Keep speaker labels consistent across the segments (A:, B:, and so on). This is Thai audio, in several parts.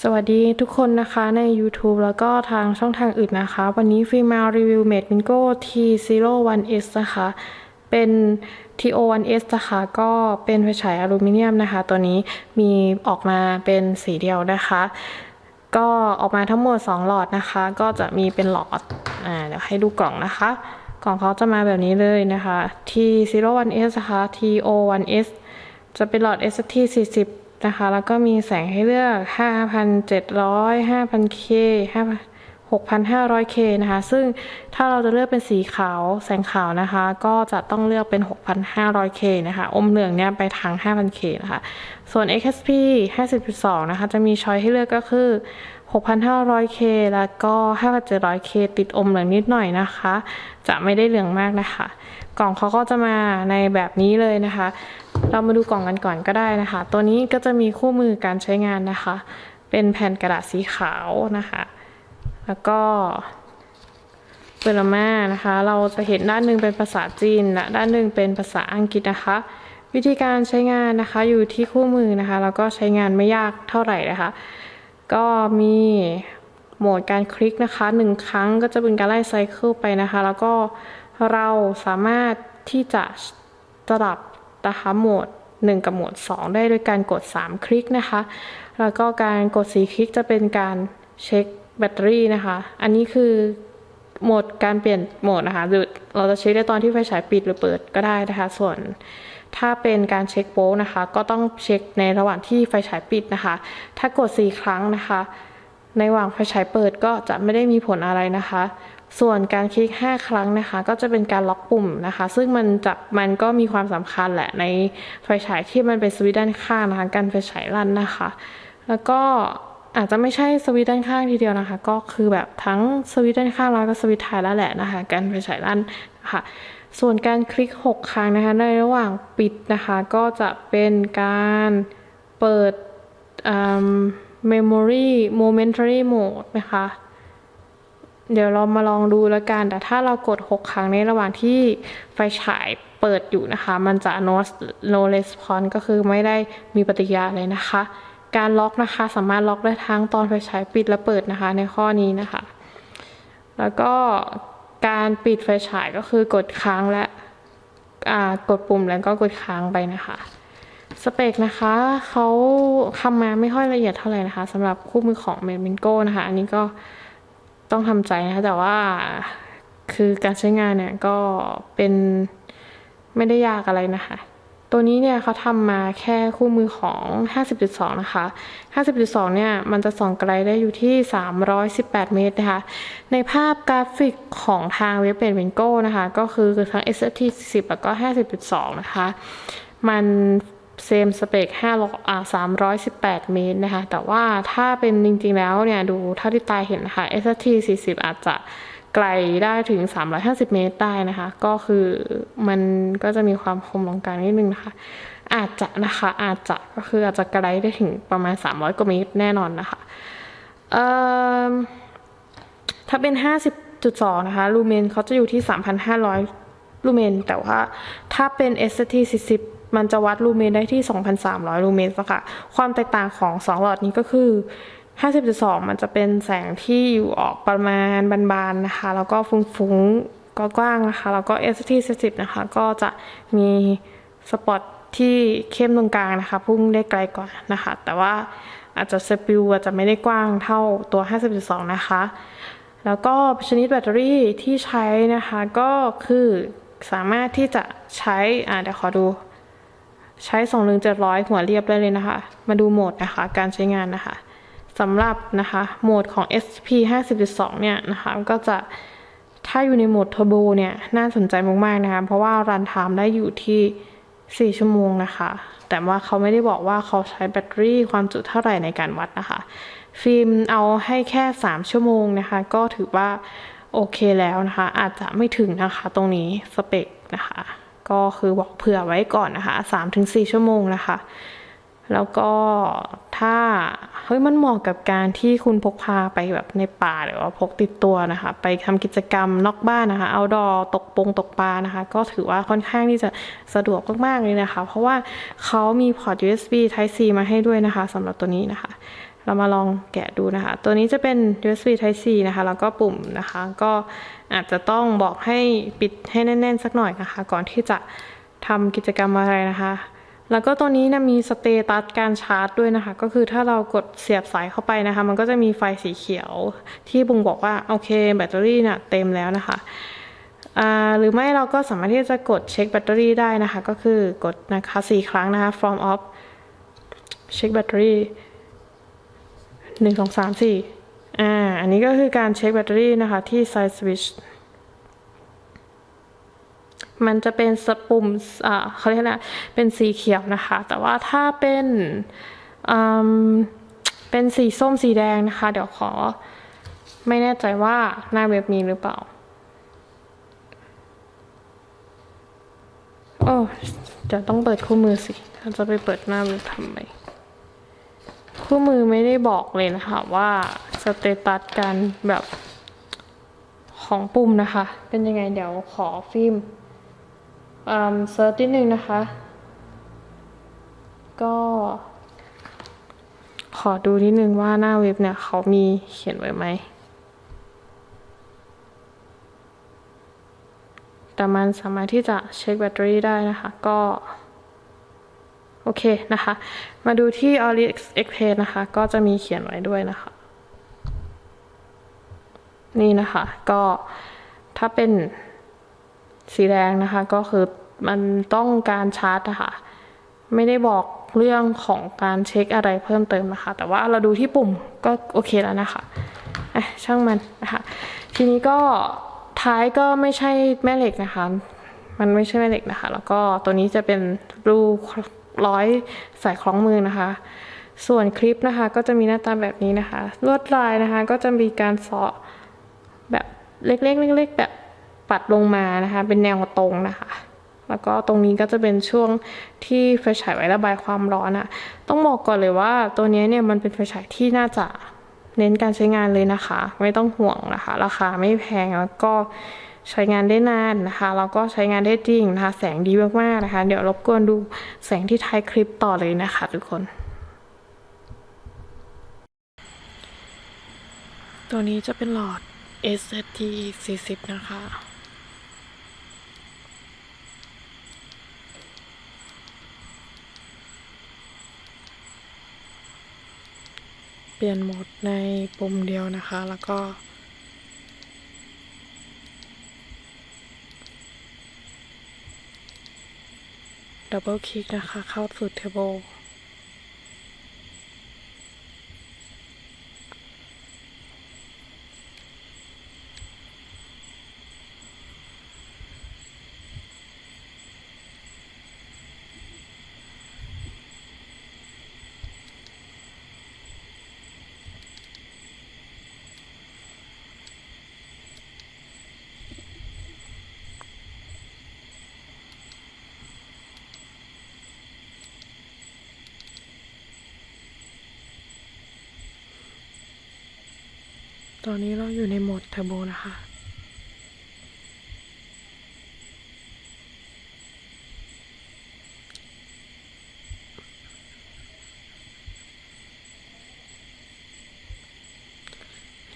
A: สวัสดีทุกคนนะคะใน YouTube แล้วก็ทางช่องทางอื่นนะคะ วันนี้ฟิล์มารีวิว Mate Mingo T01S นะคะ เป็น TO1S นะคะก็เป็นไฟฉายอลูมิเนียมนะคะ ตัวนี้มีออกมาเป็นสีเดียวนะคะ ก็ออกมาทั้งหมด 2 หลอดนะคะ ก็จะมีเป็นหลอดอ่าเดี๋ยวให้ดูกล่องนะคะ กล่องเขาจะมาแบบนี้เลยนะคะ T01S นะคะ TO1S จะเป็นหลอด ST 40 นะคะ แล้วก็มีแสงให้เลือก 5,700 5,000K 6,500K นะคะ ซึ่งถ้าเราจะเลือกเป็นสีขาวแสงขาวนะคะ ก็จะต้องเลือกเป็น 6,500K นะคะ อมเหลืองเนี่ยไปทาง 5,000K นะคะ ส่วน XSP 50.2 นะคะ จะมีช้อยให้เลือกก็คือ 6,500K แล้วก็ 5,700K ติดอมเหลืองนิดหน่อยนะคะ จะไม่ได้เหลืองมากนะคะ กล่องเขาก็จะมาในแบบนี้เลยนะคะ เรามาดูกล่องกันก่อนก็ได้นะคะ ตัวนี้ก็จะมีคู่มือการใช้งานนะคะ เป็นแผ่นกระดาษสีขาวนะคะ แล้วก็เปลมานะคะ เราจะเห็นด้านหนึ่งเป็นภาษาจีนและด้านหนึ่งเป็นภาษาอังกฤษนะคะ วิธีการใช้งานนะคะอยู่ที่คู่มือนะคะ แล้วก็ใช้งานไม่ยากเท่าไหร่นะคะ ก็มีโหมดการคลิกนะคะหนึ่งครั้งก็จะเป็นการไล่ไซเคิลไปนะคะ แล้วก็เราสามารถที่จะสลับนะคะโหมด 1 กับโหมด 2 ได้โดยการกด 3 คลิกนะคะ แล้วก็การกด 4 คลิกจะเป็นการเช็คแบตเตอรี่นะคะ อันนี้คือโหมดการเปลี่ยนโหมดนะคะเราจะเช็คได้ตอนที่ไฟฉายปิดหรือเปิดก็ได้นะคะ ส่วน ถ้าเป็นการเช็คโป๊นะคะ ก็ต้องเช็คในระหว่างที่ไฟฉายปิดนะคะ ถ้ากด 4 ครั้งนะคะ ในระหว่างไฟฉายเปิดก็จะไม่ได้มีผลอะไรนะคะ ส่วนการคลิก 5 ครั้งนะคะ ก็จะเป็นการล็อกปุ่มนะคะ ซึ่งมันจะมันก็มีความสำคัญแหละในไฟฉายที่มันเป็นสวิตช์ด้านข้างนะคะการไฟฉายลั่นนะคะ แล้วก็อาจจะไม่ใช่สวิตช์ด้านข้างทีเดียวนะคะ ก็คือแบบทั้งสวิตช์ด้านข้างแล้วก็สวิตช์ท้ายแล้วแหละนะคะ การไฟฉายลั่นนะคะ ส่วนการคลิก 6 ครั้งนะคะในระหว่างปิดนะคะก็จะเป็นการเปิด memory momentary mode นะคะ เดี๋ยวเรามาลองดูแล้วกัน แต่ถ้าเรากด 6 ครั้งในระหว่างที่ไฟฉายเปิดอยู่นะคะ มันจะ no no response ก็คือไม่ได้มีปฏิกิริยาเลยนะคะ การล็อกนะคะสามารถล็อกได้ทั้งตอนไฟฉายปิดและเปิดนะคะในข้อนี้นะคะ แล้วก็ การปิดไฟฉายก็คือกดค้างและกดปุ่มแล้วก็กดค้างไปนะคะสเปคนะคะเขาทำมาไม่ค่อยละเอียดเท่าไหร่นะคะสำหรับคู่มือของเมดมินโก้นะคะ อันนี้ก็ต้องทำใจนะคะ แต่ว่าคือการใช้งานเนี่ยก็เป็นไม่ได้ยากอะไรนะคะ ตัวนี้เนี่ยเขาทำมาแค่คู่มือของ 50.2 นะคะ 50.2 เนี่ยมันจะส่องไกลได้อยู่ที่ 318 เมตรนะคะ ในภาพกราฟิกของทางเว็บเป็นเวนโก้นะคะ ก็คือทั้ง ST 40 แล้วก็ 50.2 นะคะ มันเซมสเปก5อ่า318เมตรนะคะ แต่ว่าถ้าเป็นจริงๆแล้วเนี่ย ดูเท่าที่ตายเห็นนะคะ ST 40 อาจจะ ไกลได้ถึง 350 เมตรได้นะคะ ก็คือมันก็จะมีความคมตรงกลางนิดนึงนะคะ อาจจะนะคะอาจจะก็คืออาจจะไกลได้ถึงประมาณ 300กว่าเมตรแน่นอนนะคะถ้าเป็น 50.2 นะคะ ลูเมนเขาจะอยู่ที่ 3,500 ลูเมน แต่ว่าถ้าเป็น ST 40 มันจะวัดลูเมนได้ที่ 2,300 ลูเมนค่ะความแตกต่างของ 2 หลอดนี้ก็คือ 50.2 มันจะเป็นแสงที่อยู่ออกประมาณบานๆนะคะ แล้วก็ฟุ้งๆก็กว้างนะคะ แล้วก็ ST 40นะคะ ก็จะมีสปอตที่เข้มตรงกลางนะคะ พุ่งได้ไกลกว่านะคะ แต่ว่าอาจจะสปิวอาจจะไม่ได้กว้างเท่าตัว 50.2 นะคะ แล้วก็ชนิดแบตเตอรี่ที่ใช้นะคะก็คือสามารถที่จะใช้ อ่าเดี๋ยวขอดูใช้ 21700 หัวเรียบได้เลยนะคะ มาดูโหมดนะคะ การใช้งานนะคะ สำหรับนะคะโหมดของ SP 50.2 เนี่ยนะคะก็จะถ้าอยู่ในโหมดเทอร์โบเนี่ยน่าสนใจมากๆนะคะเพราะว่ารันไทม์ได้อยู่ที่ 4 ชั่วโมงนะคะ แต่ว่าเขาไม่ได้บอกว่าเขาใช้แบตเตอรี่ความจุเท่าไหร่ในการวัดนะคะ ฟิล์มเอาให้แค่ 3 ชั่วโมงนะคะ ก็ถือว่าโอเคแล้วนะคะ อาจจะไม่ถึงนะคะตรงนี้สเปคนะคะ ก็คือบอกเผื่อไว้ก่อนนะคะ 3-4 ชั่วโมงนะคะ แล้วก็ถ้าเฮ้ยมันเหมาะกับการที่คุณพกพาไปแบบในป่าหรือว่าพกติดตัวนะคะ ไปทำกิจกรรมนอกบ้านนะคะเอาดอตกปงตกปลานะคะ ก็ถือว่าค่อนข้างที่จะสะดวกมากๆเลยนะคะ เพราะว่าเขามีพอร์ต USB Type C มาให้ด้วยนะคะสำหรับตัวนี้นะคะ เรามาลองแกะดูนะคะ ตัวนี้จะเป็น USB Type C นะคะ แล้วก็ปุ่มนะคะ ก็อาจจะต้องบอกให้ปิดให้แน่น ๆ สักหน่อยนะคะ ก่อนที่จะทำกิจกรรมอะไรนะคะ แล้วก็ตัวนี้นะมีสเตตัสการชาร์จด้วยนะคะ ก็คือถ้าเรากดเสียบสายเข้าไปนะคะ มันก็จะมีไฟสีเขียวที่บ่งบอกว่า โอเค แบตเตอรี่เนี่ยเต็มแล้วนะคะหรือไม่เราก็สามารถที่จะกดเช็คแบตเตอรี่ได้นะคะ ก็คือกดนะคะสี่ครั้งนะคะ from off เช็คแบตเตอรี่หนึ่งสองสามสี่อ่าอันนี้ก็คือการเช็คแบตเตอรี่นะคะที่ side switch มันจะเป็นสปุ่มอ่าเขาเรียกอะไรเป็นสีเขียวนะคะ แต่ว่าถ้าเป็นเป็นสีส้มสีแดงนะคะ เดี๋ยวขอ ไม่แน่ใจว่าหน้าเว็บมีหรือเปล่าโอ้จะต้องเปิดคู่มือสิเราจะไปเปิดหน้าเว็บทำไมคู่มือไม่ได้บอกเลยนะคะว่าสเตตัสการแบบของปุ่มนะคะ เป็นยังไงเดี๋ยวขอฟิล์ม เซิร์ชนิดนึงนะคะ ก็ ขอดูนิดนึงว่าหน้าเว็บเนี่ย เขามีเขียนไว้ไหมแต่มันสามารถที่จะเช็คแบตเตอรี่ได้นะคะ ก็ โอเคนะคะ มาดูที่ AliExpress นะคะ ก็จะมีเขียนไว้ด้วยนะคะ นี่นะคะ ก็ถ้าเป็น สีแดงนะคะก็คือมันต้องการชาร์จนะคะไม่ได้บอกเรื่องของการเช็คอะไรเพิ่มเติมนะคะ แต่ว่าเราดูที่ปุ่มก็โอเคแล้วนะคะอะช่างมันนะคะ ทีนี้ก็ท้ายก็ไม่ใช่แม่เหล็กนะคะ มันไม่ใช่แม่เหล็กนะคะ แล้วก็ตัวนี้จะเป็นรูร้อยใส่คล้องมือนะคะ ส่วนคลิปนะคะก็จะมีหน้าตาแบบนี้นะคะ ลวดลายนะคะก็จะมีการเสาะแบบเล็กๆเล็กๆแบบ ปัดลงมานะคะ เป็นแนวตรงนะคะ แล้วก็ตรงนี้ก็จะเป็นช่วงที่ไฟฉายไว้ระบายความร้อนอะต้องบอกก่อนเลยว่าตัวนี้เนี่ยมันเป็นไฟฉายที่น่าจะเน้นการใช้งานเลยนะคะ ไม่ต้องห่วงนะคะ ราคาไม่แพงแล้วก็ใช้งานได้นานนะคะแล้วก็ใช้งานได้จริงนะคะ แสงดีมากๆนะคะ เดี๋ยวรบกวนดูแสงที่ท้ายคลิปต่อเลยนะคะทุกคน ตัวนี้จะเป็นหลอด SST 40 นะคะ ลี่ยนโหมดในปุ่มเดียวนะคะ แล้วก็ดับเบิลคลิกนะคะ เข้าสู่เทเบิล ตอนนี้เราอยู่ในโหมดเทอร์โบนะคะ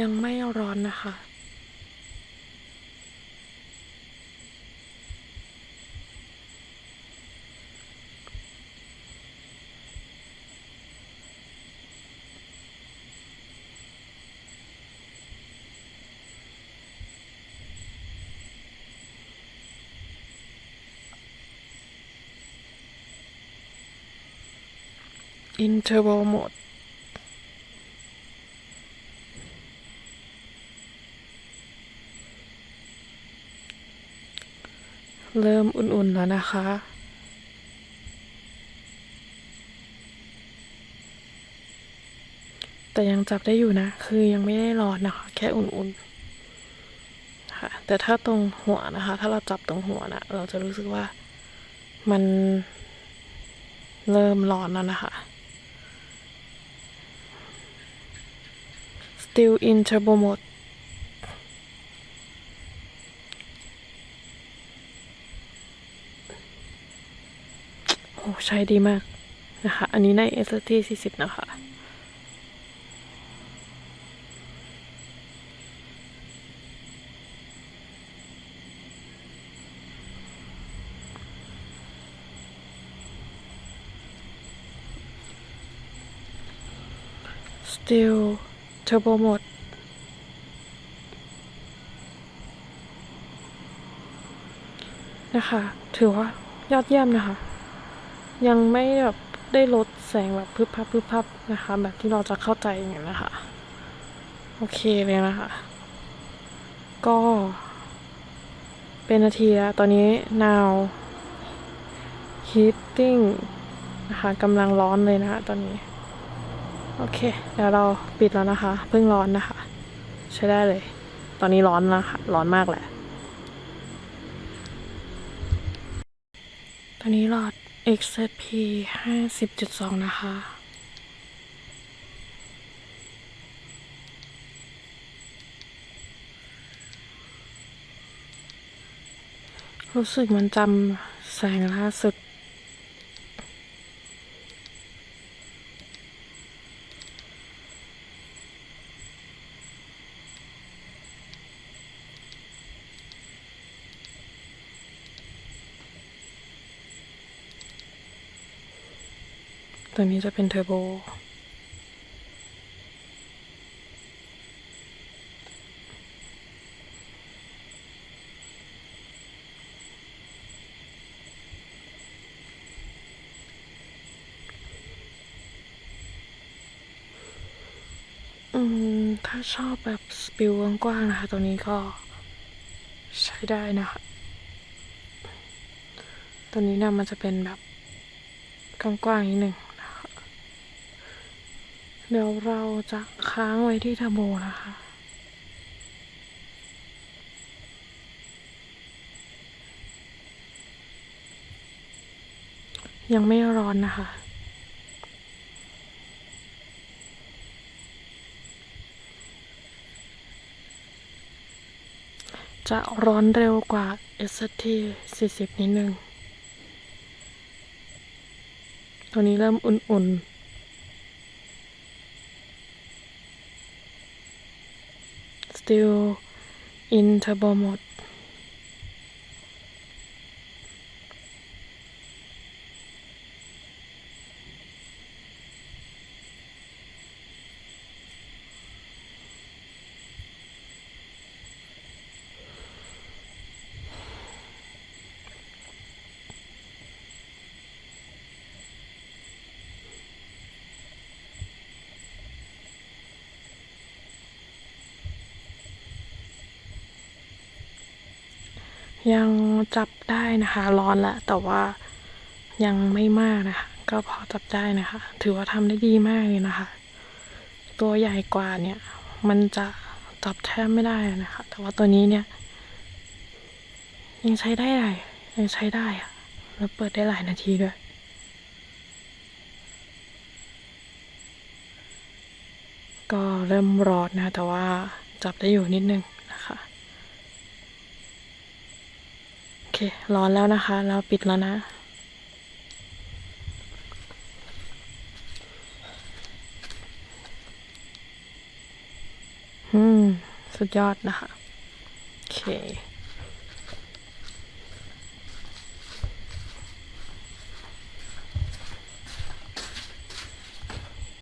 A: ยังไม่ร้อนนะคะ interval mode เริ่มอุ่นๆแล้วนะคะ แต่ยังจับได้อยู่นะ คือยังไม่ได้ร้อนนะคะ แค่อุ่นๆ ค่ะ แต่ถ้าตรงหัวนะคะ ถ้าเราจับตรงหัวนะเราจะรู้สึกว่ามันเริ่มร้อนแล้วนะคะ still in turbo mode โอ้ใช้ดีมากนะคะ อันนี้ใน s สี่สิบนะคะ still turbo mode นะคะ ถือว่ายอดเยี่ยมนะคะ ยังไม่แบบได้ลดแสงแบบพึบพับพึบพับนะคะ แบบที่เราจะเข้าใจอย่างนี้นนะคะ โอเคเลยนะคะ ก็ เป็นนาทีแล้ว ตอนนี้ now heating นะคะกำลังร้อนเลยนะคะตอนนี้ โอเค เดี๋ยวเราปิดแล้วนะคะ เพิ่งร้อนนะคะ ใช้ได้เลย ตอนนี้ร้อนนะคะ ร้อนมากแหละ ตอนนี้หลอด XZP 50.2 นะคะรู้สึกมันจำแสงล่าสุด ตัวนี้จะเป็นเทอร์โบ อืม ถ้าชอบแบบสปิลกว้างๆนะคะ ตัวนี้ก็ใช้ได้นะคะ ตัวนี้นะมันจะเป็นแบบกว้างๆนิดหนึ่ง เดี๋ยวเราจะค้างไว้ที่เทอร์โบนะคะ ยังไม่ร้อนนะคะ จะร้อนเร็วกว่า ST 40 นิดนึง ตัวนี้เริ่มอุ่นๆ still in turbo mode ยังจับได้นะคะ ร้อนแล้วแต่ว่ายังไม่มากนะคะ ก็พอจับได้นะคะ ถือว่าทำได้ดีมากเลยนะคะ ตัวใหญ่กว่าเนี่ย มันจะจับแทบไม่ได้นะคะ แต่ว่าตัวนี้เนี่ย ยังใช้ได้เลยยังใช้ได้อะแล้วเปิดได้หลายนาทีด้วยก็เริ่มร้อนนะ แต่ว่าจับได้อยู่นิดนึงนะคะ โอ เคร้อนแล้วนะคะ เราปิดแล้วนะ อืม สุดยอดนะคะ โอเค